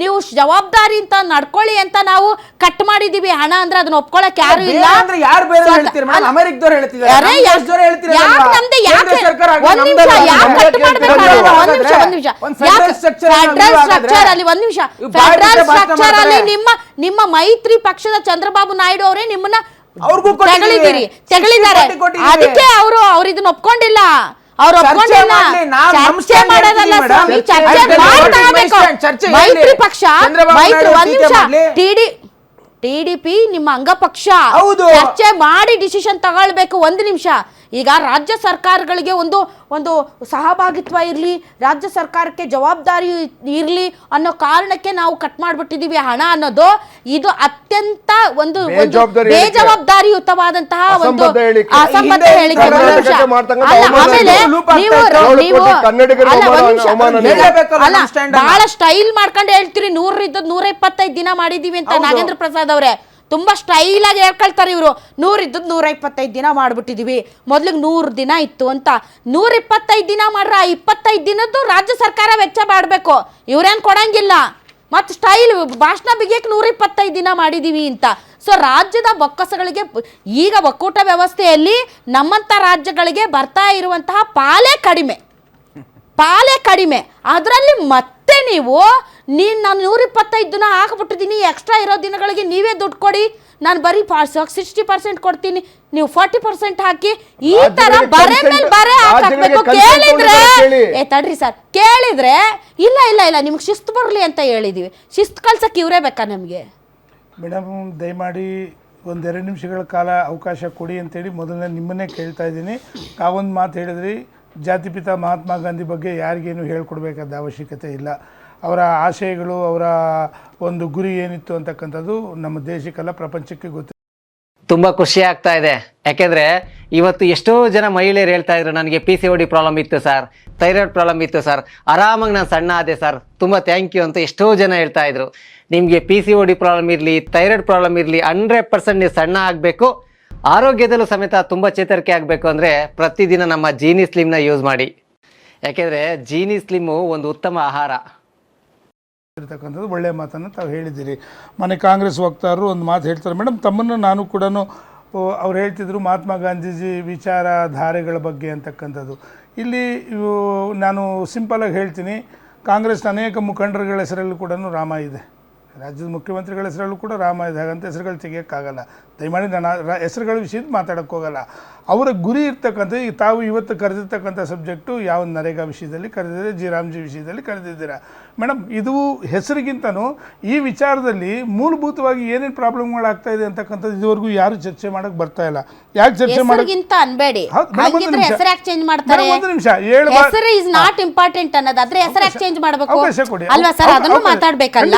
ನೀವು ಜವಾಬ್ದಾರಿ ಅಂತ ನಡ್ಕೊಳ್ಳಿ ಅಂತ ನಾವು ಕಟ್ ಮಾಡಿದೀವಿ. ಹಣ ಅಂದ್ರೆ ಅದನ್ನ ಒಪ್ಕೊಳಕ್ ಯಾರು ಇಲ್ಲ. ನಮ್ಮ ನಿಮ್ಮ ಮೈತ್ರಿ ಪಕ್ಷದ ಚಂದ್ರಬಾಬು ನಾಯ್ಡು ಅವರೇ ನಿಮ್ಮನ್ನ. ತೆಗಳಿದ್ದಾರೆ. ಅದಕ್ಕೆ ಅವರು ಅವ್ರು ಇದನ್ನ ಒಪ್ಕೊಂಡಿಲ್ಲ. ಅವ್ರು ಒಪ್ಕೊಂಡಿಲ್ಲ. ಚರ್ಚೆ ಮಾಡೋದಲ್ಲ ಸ್ವಾಮಿ ಚರ್ಚೆ ಚರ್ಚೆ ಮಾಡ್ತಾ ಮಾಡ್ಲಿ, ಬೇಕು. ಚರ್ಚೆ ಮೈತ್ರಿ ಪಕ್ಷ ಮೈತ್ರಿ ಒಂದ್ ನಿಮಿಷ. ಟಿಡಿ ಟಿಡಿಪಿ ನಿಮ್ಮ ಅಂಗಪಕ್ಷ ಹೌದು. ಚರ್ಚೆ ಮಾಡಿ ಡಿಸಿಷನ್ ತಗೊಳ್ಬೇಕು ಒಂದು ನಿಮಿಷ. ಈಗ ರಾಜ್ಯ ಸರ್ಕಾರಗಳಿಗೆ ಒಂದು ಒಂದು ಸಹಭಾಗಿತ್ವ ಇರಲಿ ರಾಜ್ಯ ಸರ್ಕಾರಕ್ಕೆ ಜವಾಬ್ದಾರಿ ಇರಲಿ ಅನ್ನೋ ಕಾರಣಕ್ಕೆ ನಾವು ಕಟ್ ಮಾಡ್ಬಿಟ್ಟಿದೀವಿ ಹಣ ಅನ್ನೋದು ಇದು ಅತ್ಯಂತ ಒಂದು. ಬೇಜವಾಬ್ದಾರಿಯುತವಾದಂತಹ ಒಂದು ಅಸಂಬದ್ಧ ಹೇಳಿಕೆ. ಆಮೇಲೆ ನೀವು ನೀವು ಅಲ್ಲ. ಬಹಳ ಸ್ಟೈಲ್ ಮಾಡ್ಕೊಂಡು ಹೇಳ್ತೀರಿ ನೂರ ಇದ್ದದ್ ನೂರ ಇಪ್ಪತ್ತೈದು ದಿನ ಮಾಡಿದೀವಿ ಅಂತ ನಾಗೇಂದ್ರ ಪ್ರಸಾದ್ ಅವರೇ ತುಂಬಾ ಸ್ಟೈಲಾಗಿ ಹೇಳ್ಕೊಳ್ತಾರೆ ಇವರು ನೂರಿದ್ದು ಇದ್ದದ್ ನೂರ ಇಪ್ಪತ್ತೈದು ದಿನ ಮಾಡಿಬಿಟ್ಟಿದ್ದೀವಿ ಮೊದಲಿಗೆ ನೂರು ದಿನ ಇತ್ತು ಅಂತ. ನೂರ ಇಪ್ಪತ್ತೈದು ದಿನ ಮಾಡ್ರ ಇಪ್ಪತ್ತೈದು ದಿನದ್ದು ರಾಜ್ಯ ಸರ್ಕಾರ ವೆಚ್ಚ ಮಾಡಬೇಕು. ಇವರೇನು ಕೊಡಂಗಿಲ್ಲ. ಮತ್ತು ಸ್ಟೈಲ್ ಭಾಷಣ ಬಿಗಿಯಕ್ಕೆ ನೂರ ದಿನ ಮಾಡಿದ್ದೀವಿ ಅಂತ. ಸೊ ರಾಜ್ಯದ ಬೊಕ್ಕಸಗಳಿಗೆ ಈಗ ಒಕ್ಕೂಟ ವ್ಯವಸ್ಥೆಯಲ್ಲಿ ನಮ್ಮಂಥ ರಾಜ್ಯಗಳಿಗೆ ಬರ್ತಾ ಇರುವಂತಹ ಪಾಲೇ ಕಡಿಮೆ. ಪಾಲೇ ಕಡಿಮೆ. ಅದರಲ್ಲಿ ಮತ್ತೆ ನೀವು ನೀನು ನಾನು ನೂರ ಇಪ್ಪತ್ತೈದು ದಿನ ಹಾಕ್ಬಿಟ್ಟಿದ್ದೀನಿ ಎಕ್ಸ್ಟ್ರಾ ಇರೋ ದಿನಗಳಿಗೆ ನೀವೇ ದುಡ್ಡು ಕೊಡಿ. ನಾನು ಬರೀ ಸಿಕ್ಸ್ಟಿ ಪರ್ಸೆಂಟ್ ಕೊಡ್ತೀನಿ. ನೀವು ಫಾರ್ಟಿ ಪರ್ಸೆಂಟ್ ಹಾಕಿ ಈ ತರ ಬರೆ ಮೇಲೆ ಬರೆ ಹಾಕಬೇಕು. ಕೇಳಿದ್ರೆ. ಏ ತಡ್ರಿ ಸರ್. ಕೇಳಿದ್ರೆ ಇಲ್ಲ ಇಲ್ಲ ಇಲ್ಲ ನಿಮ್ಗೆ ಶಿಸ್ತು ಬರಲಿ ಅಂತ ಹೇಳಿದೀವಿ. ಶಿಸ್ತು ಕಲ್ಸಕ್ಕೆ ಇವರೇ ಬೇಕಾ ನಮಗೆ? ಮೇಡಮ್ ದಯಮಾಡಿ ಒಂದೆರಡು ನಿಮಿಷಗಳ ಕಾಲ ಅವಕಾಶ ಕೊಡಿ ಅಂತೇಳಿ ಮೊದಲನೇ ನಿಮ್ಮನ್ನೇ ಕೇಳ್ತಾ ಇದ್ದೀನಿ. ಒಂದು ಮಾತು ಹೇಳಿದ್ರಿ ಜಾತಿಪಿತ ಮಹಾತ್ಮ ಗಾಂಧಿ ಬಗ್ಗೆ ಯಾರಿಗೇನು ಹೇಳ್ಕೊಡ್ಬೇಕಾದ ಅವಶ್ಯಕತೆ ಇಲ್ಲ. ಅವರ ಆಶಯಗಳು, ಅವರ ಒಂದು ಗುರಿ ಏನಿತ್ತು ಅಂತಕ್ಕಂಥದ್ದು ನಮ್ಮ ದೇಶಕ್ಕೆಲ್ಲ ಪ್ರಪಂಚಕ್ಕೆ ಗೊತ್ತು ತುಂಬ ಖುಷಿ ಆಗ್ತಾ ಇದೆ. ಯಾಕೆಂದರೆ ಇವತ್ತು ಎಷ್ಟೋ ಜನ ಮಹಿಳೆಯರು ಹೇಳ್ತಾ ಇದ್ರು, ನನಗೆ P C O D problem ಇತ್ತು ಸರ್ ಥೈರಾಯ್ಡ್ ಪ್ರಾಬ್ಲಮ್ ಇತ್ತು ಸರ್, ಆರಾಮಾಗಿ ನಾನು ಸಣ್ಣ ಆದೆ ಸರ್, ತುಂಬ ಥ್ಯಾಂಕ್ ಯು ಅಂತ ಎಷ್ಟೋ ಜನ ಹೇಳ್ತಾ ಇದ್ರು. ನಿಮಗೆ P C O D problem ಇರಲಿ ಥೈರಾಯ್ಡ್ ಪ್ರಾಬ್ಲಮ್ ಇರಲಿ ಹಂಡ್ರೆಡ್ ಪರ್ಸೆಂಟ್ ನೀವು ಸಣ್ಣ ಆಗಬೇಕು. ಆರೋಗ್ಯದಲ್ಲೂ ಸಮೇತ ತುಂಬ ಚೇತರಿಕೆ ಆಗಬೇಕು ಅಂದರೆ ಪ್ರತಿದಿನ ನಮ್ಮ ಜೀನಿ ಸ್ಲಿಮ್ನ ಯೂಸ್ ಮಾಡಿ. ಯಾಕೆಂದರೆ ಜೀನಿ ಸ್ಲಿಮ್ಮು ಒಂದು ಉತ್ತಮ ಆಹಾರ. ಇರ್ತಕ್ಕಂಥದ್ದು ಒಳ್ಳೆಯ ಮಾತನ್ನು ತಾವು ಹೇಳಿದ್ದೀರಿ. ಮನೆ ಕಾಂಗ್ರೆಸ್ ವಕ್ತಾರರು ಒಂದು ಮಾತು ಹೇಳ್ತಾರೆ. ಮೇಡಮ್ ತಮ್ಮನ್ನು ನಾನು ಕೂಡ ಅವ್ರು ಹೇಳ್ತಿದ್ರು ಮಹಾತ್ಮ ಗಾಂಧೀಜಿ ವಿಚಾರಧಾರೆಗಳ ಬಗ್ಗೆ ಅಂತಕ್ಕಂಥದ್ದು. ಇಲ್ಲಿ ನಾನು ಸಿಂಪಲಾಗಿ ಹೇಳ್ತೀನಿ, ಕಾಂಗ್ರೆಸ್ನ ಅನೇಕ ಮುಖಂಡರುಗಳ ಹೆಸರಲ್ಲೂ ಕೂಡ ರಾಮ ಇದೆ. ರಾಜ್ಯದ ಮುಖ್ಯಮಂತ್ರಿಗಳ ಹೆಸರಲ್ಲೂ ಕೂಡ ರಾಮ ಇದೆ ಹಾಗಂತ ಹೆಸರುಗಳು ತೆಗಿಯೋಕ್ಕಾಗಲ್ಲ. ದಯಮಾಡಿ ನಾನು ಹೆಸರುಗಳ ವಿಷಯದ ಮಾತಾಡೋಕ್ಕೆ ಹೋಗಲ್ಲ. ಅವರ ಗುರಿ ಇರ್ತಕ್ಕಂಥ ಈಗ ತಾವು ಇವತ್ತು ಕರೆದಿರ್ತಕ್ಕಂಥ ಸಬ್ಜೆಕ್ಟು ಯಾವ ನರೇಗಾ ವಿಷಯದಲ್ಲಿ ಕರೆದಿದ್ದೀರಾ ಜಿ. ರಾಮ್ಜಿ ವಿಷಯದಲ್ಲಿ ಕರೆದಿದ್ದೀರಾ? ಮೇಡಮ್ ಇದು ಹೆಸರಿಗಿಂತನೂ ಈ ವಿಚಾರದಲ್ಲಿ ಮೂಲಭೂತವಾಗಿ ಏನೇನು ಪ್ರಾಬ್ಲಮ್ಗಳಾಗ್ತಾ ಇದೆ ಅಂತಕ್ಕಂಥದ್ದು ಇದುವರೆಗೂ ಯಾರು ಚರ್ಚೆ ಮಾಡಕ್ಕೆ ಬರ್ತಾ ಇಲ್ಲ. ಯಾಕೆ ಚರ್ಚೆ ಮಾಡಕ್ಕೆ ಹೆಸರಿಗಿಂತ ಅನ್ಬೇಡಿ. ಹೆಸರು ಯಾಕೆ ಚೇಂಜ್ ಮಾಡ್ತಾರೆ. ಒಂದು ನಿಮಿಷ, ಹೆಸರು ಇಸ್ ನಾಟ್ ಇಂಪಾರ್ಟೆಂಟ್ ಅನ್ನೋದಾದ್ರೆ ಹೆಸರು ಯಾಕೆ ಚೇಂಜ್ ಮಾಡಬೇಕು. ಅವಕಾಶ ಕೊಡಿ. ಅಲ್ವಾ ಸರ್? ಅದನ್ನು ಮಾತಾಡ್ಬೇಕಲ್ಲ?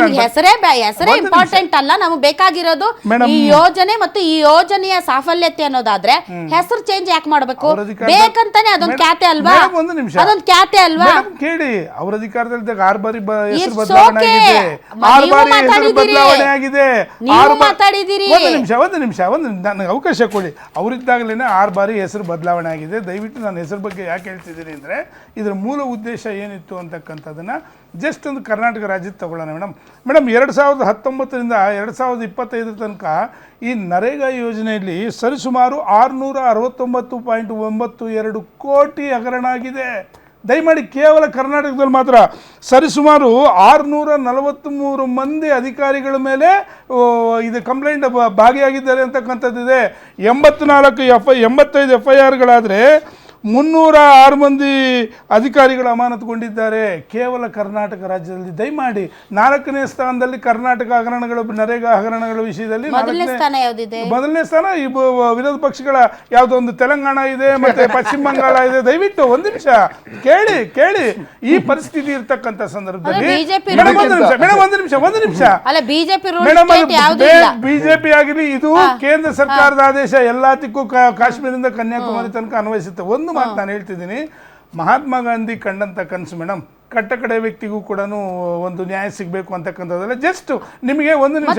ನಿಮ್ಗೆ ಹೆಸರೇ ಹೆಸರೇ ಇಂಪಾರ್ಟೆಂಟ್ ಅಲ್ಲ. ನಮಗೆ ಬೇಕಾಗಿರೋದು ಈ ಯೋಜನೆ ಮತ್ತು ಈ ಯೋಜನೆಯ ಸಾಫಲ್ಯತೆ ಅನ್ನೋದಾದ್ರೆ ಹೆಸರು ಚೇಂಜ್ ಯಾಕೆ ಮಾಡಬೇಕು? ಅಧಿಕಾರದಲ್ಲಿ- ಬೇಕಂತಾನೆ ಅದೊಂದು ಖ್ಯಾತೆ ಅಲ್ವಾ? ಒಂದು ನಿಮಿಷ. ಅದೊಂದು ಖ್ಯಾತೆ ಅಲ್ವಾ? ಕೇಳಿ. ಅವ್ರ ಆರು ಬಾರಿ ಹೆಸರು ಬದಲಾವಣೆ ಆಗಿದೆ ಆರು ಬಾರಿ ಹೆಸರು. ಬದಲಾವಣೆ ಆಗಿದೆ ಆರು ಒಂದು ನಿಮಿಷ ಒಂದು ನಿಮಿಷ ಒಂದು ನನಗೆ ಅವಕಾಶ ಕೊಡಿ. ಅವರಿದ್ದಾಗಲೇ ಆರು ಬಾರಿ ಹೆಸರು ಬದಲಾವಣೆ ಆಗಿದೆ ದಯವಿಟ್ಟು ನಾನು ಹೆಸರು ಬಗ್ಗೆ ಯಾಕೆ ಹೇಳ್ತಿದ್ದೀನಿ ಅಂದರೆ ಇದರ ಮೂಲ ಉದ್ದೇಶ ಏನಿತ್ತು ಅಂತಕ್ಕಂಥದ್ದನ್ನು ಜಸ್ಟ್ ಒಂದು ಕರ್ನಾಟಕ ರಾಜ್ಯದ ತಗೊಳ್ಳೋಣ ಮೇಡಮ್. ಮೇಡಮ್ ಎರಡು ಸಾವಿರದ ಹತ್ತೊಂಬತ್ತರಿಂದ ಎರಡು ಸಾವಿರದ ಇಪ್ಪತ್ತೈದರ ತನಕ ಈ ನರೇಗಾ ಯೋಜನೆಯಲ್ಲಿ ಸರಿಸುಮಾರು ಆರುನೂರ ಅರವತ್ತೊಂಬತ್ತು ಪಾಯಿಂಟ್ ಒಂಬತ್ತು ಎರಡು ಕೋಟಿ ಹಗರಣ ಆಗಿದೆ. ದಯಮಾಡಿ ಕೇವಲ ಕರ್ನಾಟಕದಲ್ಲಿ ಮಾತ್ರ ಸರಿಸುಮಾರು ಆರುನೂರ ನಲವತ್ತ್ಮೂರು ಮಂದಿ ಅಧಿಕಾರಿಗಳ ಮೇಲೆ ಇದು ಕಂಪ್ಲೇಂಟ್ ಭಾಗಿಯಾಗಿದ್ದಾರೆ ಅಂತಕ್ಕಂಥದ್ದಿದೆ. ಎಂಬತ್ನಾಲ್ಕು ಎಫ್ ಐ, ಎಂಬತ್ತೈದು ಎಫ್ ಐ ಆರ್ಗಳಾದರೆ ಮುನ್ನೂರ ಆರು ಮಂದಿ ಅಧಿಕಾರಿಗಳು ಅಮಾನತುಗೊಂಡಿದ್ದಾರೆ. ಕೇವಲ ಕರ್ನಾಟಕ ರಾಜ್ಯದಲ್ಲಿ ದಯಮಾಡಿ ನಾಲ್ಕನೇ ಸ್ಥಾನದಲ್ಲಿ ಕರ್ನಾಟಕ ಹಗರಣಗಳು ನರೇಗಾ ಹಗರಣಗಳ ವಿಷಯದಲ್ಲಿ ಮೊದಲನೇ ಸ್ಥಾನ ಯಾವ್ದಿದೆ? ಮೊದಲನೇ ಸ್ಥಾನ ಈ ವಿರೋಧ ಪಕ್ಷಗಳ ಯಾವುದೋ ಒಂದು ತೆಲಂಗಾಣ ಇದೆ ಮತ್ತೆ ಪಶ್ಚಿಮ ಬಂಗಾಳ ಇದೆ. ದಯವಿಟ್ಟು ಒಂದು ನಿಮಿಷ ಕೇಳಿ ಕೇಳಿ ಈ ಪರಿಸ್ಥಿತಿ ಇರ್ತಕ್ಕಂಥ ಸಂದರ್ಭದಲ್ಲಿ. ಮೇಡಮ್ ಒಂದು ನಿಮಿಷ ಮೇಡಮ್ ಒಂದು ನಿಮಿಷ ಒಂದು ನಿಮಿಷ. ಬಿಜೆಪಿ ಮೇಡಮ್ ಆಗಿರಲಿ ಇದು ಕೇಂದ್ರ ಸರ್ಕಾರದ ಆದೇಶ ಎಲ್ಲಾತಿಕ್ಕೂ ಕಾಶ್ಮೀರದಿಂದ ಕನ್ಯಾಕುಮಾರಿ ತನಕ ಅನ್ವಯಿಸುತ್ತೆ. ಒಂದು ಮಾತು ನಾನು ಹೇಳ್ತಿದ್ದೀನಿ. ಮಹಾತ್ಮ ಗಾಂಧಿ ಕಂಡಂತ ಕನಸು ಮೇಡಮ್ ಕಟ್ಟ ಕಡೆ ವ್ಯಕ್ತಿಗೂ ಕೂಡ ಒಂದು ನ್ಯಾಯ ಸಿಗಬೇಕು ಅಂತಕ್ಕಂಥದ್ದಲ್ಲ. ಜಸ್ಟ್ ನಿಮಗೆ ಒಂದು ನಿಮಿಷ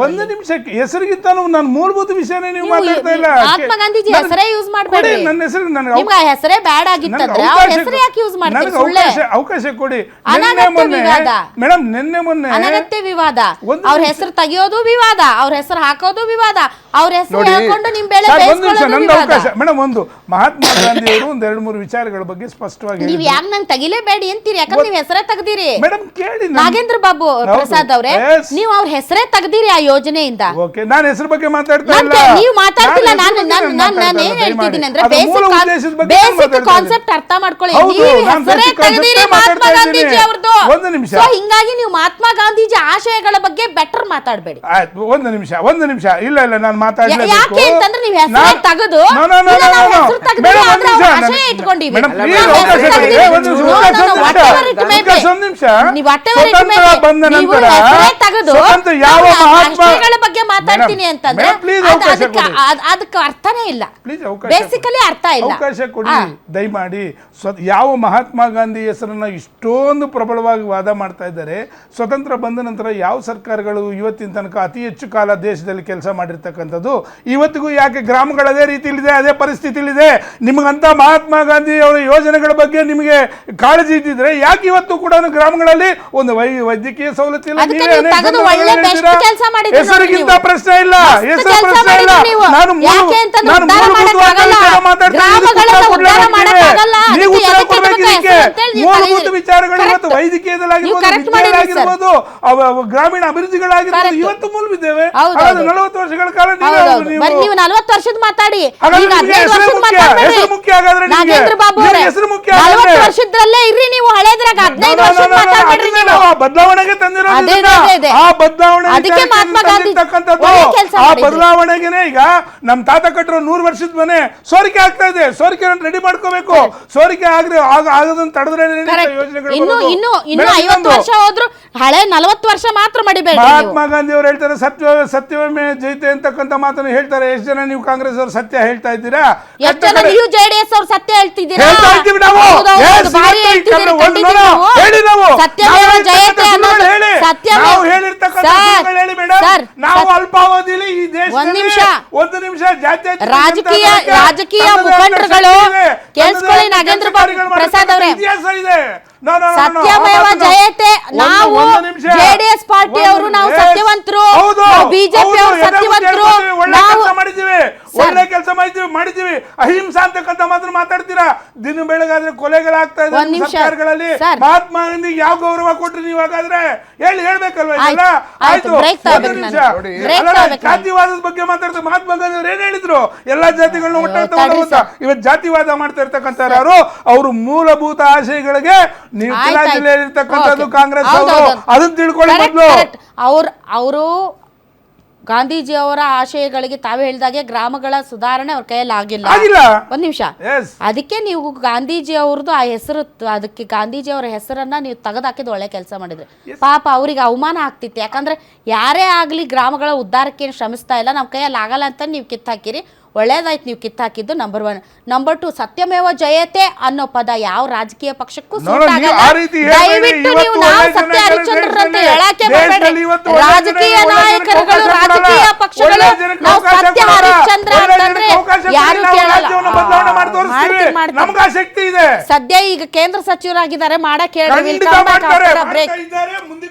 ಒಂದು ನಿಮಿಷ ಹೆಸರಿಗಿಂತ ನಾನು ಮೂಲಭೂತ ವಿಷಯನೇ ನೀವು ಮಾತಾಡ್ತಾ ಇಲ್ಲ. ನನ್ನ- ಹೆಸರೇ ನನಗೆ ಅವಕಾಶ ಅವಕಾಶ ಕೊಡಿ. ನಿನ್ನೆ ಮೊನ್ನೆ. ಮೇಡಮ್ ನಿನ್ನೆ ಮೊನ್ನೆ ವಿವಾದ. ಅವ್ರ. ಹೆಸರು ತೆಗಿಯೋದು ವಿವಾದ. ಅವ್ರ ಹೆಸರು ಹಾಕೋದು ವಿವಾದ. ಅವ್ರ ಹೆಸರು ಹೇಳ್ಕೊಂಡು ನಿಮ್ ಬೆಳೆ ಸರ್, ಒಂದು ನಿಮಿಷ ಬೇಯಿಸ್ಕೊಳ್ಳೋದು ನಂದು ವಿವಾದ ಅವಕಾಶ. ಮೇಡಮ್ ಒಂದು ಮಹಾತ್ಮ ಗಾಂಧಿ ಅವರು ಒಂದ್ ಎರಡು ಮೂರು ವಿಚಾರಗಳ ಬಗ್ಗೆ ಸ್ಪಷ್ಟವಾಗಿ ನೀವ್. ಯಾಕೆ ನಂಗೆ ತಗಿಲೇಬೇಡಿ ಅಂತೀರಿ? ಯಾಕಂದ್ರೆ ನೀವ್ ಹೆಸರೇ ತೆಗ್ದಿರಿ. ಮೇಡಮ್ ಕೇಳಿ ನಾನು- ನಾಗೇಂದ್ರ ಬಾಬು ಹೌದು. ಪ್ರಸಾದ್ ಅವ್ರೆ Yes. ನೀವು ಅವ್ರ ಹೆಸರೇ ತೆಗ್ದಿರಿ ಆ ಯೋಜನೆಯಿಂದ. ಓಕೆ ನಾನು ಹೆಸರು ಬಗ್ಗೆ ಮಾತಾಡ್ತಾ ಇಲ್ಲ. ನೀವು ಮಾತಾಡ್ತಿಲ್ಲ ನಾನು ನಾನು ಹೆಸ್ರು ನಾನು ಬಗ್ಗೆ ನಾನು ನಾನು ಮಾತಾಡ್ತಾ ಏನ್ ಇಲ್ಲ, ಹೇಳ್ತಿದ್ದೀನಿ ಅಂದ್ರೆ ಅದು ಮೂಲ ಬೇಸಿಕ್ ಉದ್ದೇಶದ ಬಗ್ಗೆ ನಾನು ಬೇಸಿಕ್ ಮಾತಾಡ್ತಾ ಕಾನ್ಸೆಪ್ಟ್ ಅರ್ಥ ಮಾಡ್ಕೊಳ್ಳಿ. ಹೌದು, ನೀವು ನಾನು ಹೆಸರೇ basic concept ತೆಗ್ದಿರಿ ಮಹಾತ್ಮ ಮಾತಾಡ್ತಾ ಗಾಂಧೀಜಿ ಇದ್ದೀನಿ. ಒಂದು ನಿಮಿಷ. ಹಿಂಗಾಗಿ ನೀವು ಮಹಾತ್ಮ ಗಾಂಧೀಜಿ ಆಶಯಗಳ ಬಗ್ಗೆ ಬೆಟರ್ ಮಾತಾಡಬೇಡಿ. ಆಯ್ತು ಒಂದು ನಿಮಿಷ ಒಂದು ನಿಮಿಷ. ಇಲ್ಲ ಇಲ್ಲ ನಾನು ಮಾತಾಡ್ಲೇಬೇಕು ಯಾಕೆ ಅಂತಂದ್ರೆ ನೀವು ಹೆಸರೇ ತೆಗೆದು. ಹೆಸರು ತೆಗೆದು ಆಶಯ ಇಟ್ಕೊಂಡಿವಿ ನಾವು ತೆಗೆದು ಯಾವ ನಾವು ಬಗ್ಗೆ ಮಾತಾಡ್ತೀನಿ ಅಂತಂದ್ರೆ ಅದಕ್ಕೆ ಅರ್ಥನೇ ಇಲ್ಲ. ಬೇಸಿಕಲಿ ಅರ್ಥ ಇಲ್ಲ. ಅವಕಾಶ ಕೊಡಿ. ದಯಮಾಡಿ ಯಾವ ಮಹಾತ್ಮ ಗಾಂಧಿ ಹೆಸರನ್ನ ಇಷ್ಟೊಂದು ಪ್ರಬಲವಾಗಿ ವಾದ ಮಾಡ್ತಾ ಇದ್ದಾರೆ. ಸ್ವತಂತ್ರ ಬಂದ ನಂತರ ಯಾವ ಸರ್ಕಾರಗಳು ಇವತ್ತಿನ ತನಕ ಅತಿ ಹೆಚ್ಚು ಕಾಲ ದೇಶದಲ್ಲಿ ಕೆಲಸ ಮಾಡಿರ್ತಕ್ಕಂಥದ್ದು? ಇವತ್ತಿಗೂ ಯಾಕೆ ಗ್ರಾಮಗಳು ಅದೇ ರೀತಿಲಿದೆ ಅದೇ ಪರಿಸ್ಥಿತಿಯಲ್ಲಿದೆ? ನಿಮಗಂತ ಮಹಾತ್ಮ ಗಾಂಧಿ ಅವರ ಯೋಜನೆಗಳ ಬಗ್ಗೆ ನಿಮಗೆ ಕಾಳಜಿ ಇದ್ದಿದ್ರೆ ಯಾಕೆ ಇವತ್ತು ಕೂಡ ಗ್ರಾಮಗಳಲ್ಲಿ ಒಂದು ವೈ ವೈದ್ಯಕೀಯ ಸವಲತ್ತು ಇಲ್ಲ? ಅದಕ್ಕೆ ನೀವು ಅನೇಕ ಒಳ್ಳೆ best ಹೇಳ್ತೀರಾ. ಮಾಡಿದ್ರಿ ನೋಡಿ ಹೆಸರಿಗಿಂತ ಪ್ರಶ್ನೆ ಇಲ್ಲ ಹೆಸರು ಪ್ರಶ್ನೆ ಇಲ್ಲ. ನಾನು ಮಾತಾಡ್ತೀನಿ. ನೀವು ವಿಚಾರಗಳು ಇವತ್ತು Correct. ಅವ ಗ್ರಾಮೀಣ ಅಭಿವೃದ್ಧಿಗಳಾಗಿರ್ಬೋದು ಇವತ್ತು ಮೂಲವಿದ್ದೇವೆ. ನಲವತ್ತು ವರ್ಷಗಳ ಕಾಲ ನೀವೇ ನಲ್ವತ್ತು ವರ್ಷದ ಮಾತಾಡಿ. ಹೆಸರು ಮುಖ್ಯ, ವರ್ಷದ್ರಲ್ಲೇ ಇರ್ರಿ ನೀವು ಹಳೇದ್ರಾಗ ಹದಿನೈದು no, ಮಾತಾಡ್ಬೇಡ್ರಿ ನೀವು. ಬದಲಾವಣೆಗೆ ತಂದಿರೋದು. ಆ ಬದಲಾವಣೆ ಅದಕ್ಕೆ ಮಹಾತ್ಮ ಗಾಂಧಿ ಆ. ಬದಲಾವಣೆಗೆನೆ ಈಗ ನಮ್ ತಾತ ಕಟ್ಟಿರೋ ನೂರು ವರ್ಷದ ಮನೆ ಸೋರಿಕೆ ಆಗ್ತಾ ಇದೆ. ಸೋರಿಕೆ ರೆಡಿ ಮಾಡ್ಕೋಬೇಕು. ಸೋರಿಕೆ ಆಗ್ರೆ ಆಗ ಆಗದನ್ನ ತಡೆದ್ರೆ ಯೋಜನೆಗಳು ಇನ್ನು ಇನ್ನು ಇನ್ನು ಐವತ್ತು. ವರ್ಷ ಹೋದ್ರು ಹಳೆ ನಲವತ್ತು ವರ್ಷ ಮಾತ್ರ ಮಡಿಬೇಡಿ. ಮಹಾತ್ಮ ಗಾಂಧಿ ಅವರು ಹೇಳ್ತಾರೆ ಸತ್ಯ ಸತ್ಯವೇ ಜೈತೆ ಅಂತಕ್ಕಂಥ ಮಾತನ್ನು ಹೇಳ್ತಾರೆ ಎಷ್ಟು ಜನ ನೀವು ಕಾಂಗ್ರೆಸ್ ಅವರು ಸತ್ಯ ಹೇಳ್ತಾ ಇದ್ದೀರಾ ಎಷ್ಟು ಜನ ನೀವು ಜೆಡಿಎಸ್ ಅವರು ಸತ್ಯ ಹೇಳ್ತಿದ್ದೀರಾ ಹೇಳ್ತಾ ಇದ್ದೀವಿ ನಾವು. ಹೇಳ್ತಿದ್ದೀರಿ. ನೀವು. ಹೇಳಿ ನಾವು. ಸತ್ಯಮೇವ ನಾವು ಜಯತೆ ಅನ್ನೋದು. ಸತ್ಯಮೇವ- ಹೇಳಿರ್ತಕ್ಕಂಥ ಹೇಳಿ ಮೇಡಮ್ ನಾವು ಸತ್- ಈ ದೇಶದಲ್ಲಿ ಒಂದ್ ನಿಮಿಷ. ಒಂದು ನಿಮಿಷ ಜಾತ್ಯತೀತ ರಾಜಕೀಯ ರಾಜಕೀಯ ಮುಖಂಡರುಗಳು ಕೇಳಿಸ್ಕೊಳ್ಳಿ ನಾಗೇಂದ್ರ ಪ್ರಸಾದ್ ಅವರೇ ಇತಿಹಾಸ ಇದೆ ಸತ್ಯಮೇವ ಜಯತೆ. ನಾವು ಜೆಡಿಎಸ್ ಪಾರ್ಟಿ ಅವರು ನಾವು. ಸತ್ಯವಂತರು. ಬಿಜೆಪಿ ಅವರು ಸತ್ಯವಂತರು. ನಾವು. ಒಳ್ಳೆ ಕೆಲಸ ಮಾಡಿದ್ದೀವಿ ಮಾಡಿದೀವಿ ಅಹಿಂಸಾ ಅಂತಕ್ಕಂಥ ಮಾತ್ರ ಮಾತಾಡ್ತೀರಾ ದಿನ ಬೆಳಗಾದ್ರೆ ಕೊಲೆಗಳಾಗ್ತಾ ಇದೆ ಒಂದ್ ನಿಮಿಷ. ಸರ್ಕಾರಗಳಲ್ಲಿ ಸರ್. ಮಹಾತ್ಮ ಗಾಂಧಿ ಯಾವ ಗೌರವ ಕೊಟ್ರಿ ನೀವು ಹಾಗಾದ್ರೆ ಹೇಳಿ ಹೇಳ್ಬೇಕಲ್ವಾ ಇದೆಲ್ಲ ಆಯ್ತು, ಆಯ್ತು, break ಒಂದು ತಗೋಬೇಕು ನಿಮಿಷ. ನಾನು. ನೋಡಿ. break ಅಲ್ಲಲ್ಲ, ತಗೋಬೇಕು ನಾನು. ಜಾತಿವಾದದ ಬಗ್ಗೆ ಮಾತಾಡ್ತಾರೆ ಮಹಾತ್ಮ ಗಾಂಧಿ ಅವ್ರು ಏನ್ ಹೇಳಿದ್ರು ಎಲ್ಲಾ ಜಾತಿಗಳನ್ನ ಅಯ್ಯೋ, ಇವತ್. ಇವತ್ತು ಜಾತಿವಾದ ಮಾಡ್ತಾ ಇರ್ತಕ್ಕಂತ ಯಾರು ಅವರು ಮೂಲಭೂತ ಆಶಯಗಳಿಗೆ ನೀವು ಜಿಲ್ಲೆಯಲ್ಲಿ ಇರ್ತಕ್ಕಂಥದ್ದು. ಕಾಂಗ್ರೆಸ್ ಹೌದು, ಅವರು ಹೌದು. ಅದನ್ನ ತಿಳ್ಕೊಳ್ಳಿ Correct, ಮೊದಲು correct. ಅವ್ರ ಅವರು ಗಾಂಧೀಜಿ ಅವರ ಆಶಯಗಳಿಗೆ ತಾವೇ ಹೇಳಿದಾಗೆ ಗ್ರಾಮಗಳ ಸುಧಾರಣೆ ಅವ್ರ ಕೈಯಲ್ಲಿ ಆಗಿಲ್ಲ. ಆಗಿಲ್ಲ. ಒಂದ್ ನಿಮಿಷ. ಅದಕ್ಕೆ ನೀವು ಗಾಂಧೀಜಿ ಅವ್ರದ್ದು ಆ ಹೆಸರು ಅದಕ್ಕೆ ಗಾಂಧೀಜಿ ಅವರ ಹೆಸರನ್ನ ನೀವು ತೆಗೆದಾಕಿದ್ ಒಳ್ಳೆ ಕೆಲಸ ಮಾಡಿದ್ರಿ. ಪಾಪ ಅವ್ರಿಗೆ ಅವಮಾನ ಆಗ್ತಿತ್ತು. ಯಾಕಂದ್ರೆ ಯಾರೇ ಆಗ್ಲಿ ಗ್ರಾಮಗಳ ಉದ್ದಾರಕ್ಕೆ ಶ್ರಮಿಸ್ತಾ ಇಲ್ಲ. ನಮ್ಮ ಕೈಯಲ್ಲಿ ಆಗಲ್ಲ ಅಂತ ನೀವು ಕಿತ್ತಾಕಿರಿ. ಒಳ್ಳೇದಾಯ್ತು ನೀವು ಕಿತ್ತಾಕಿದ್ದು ನಂಬರ್ ಒನ್ ನಂಬರ್ ಟು ಸತ್ಯಮೇವ ಜಯತೆ ಅನ್ನೋ ಪದ ಯಾವ ರಾಜಕೀಯ ಪಕ್ಷಕ್ಕೂ ಸೂಟ್ ಆಗಲ್ಲ. ಆ ರೀತಿ ಹೇಳ್ಬೇಡಿ. ದಯವಿಟ್ಟು ಇವತ್ತು ನೀವು ನಾವು ಸತ್ಯ ಹೇಳಕ್ಕೆ ಬರ್ಬೇಡಿ. ರಾಜಕೀಯ ನಾಯಕರುಗಳು ಸದ್ಯ ಈಗ ಕೇಂದ್ರ ಸಚಿವರಾಗಿದ್ದಾರೆ ಮಾಡಕ್ ಹೇಳ್ರಿ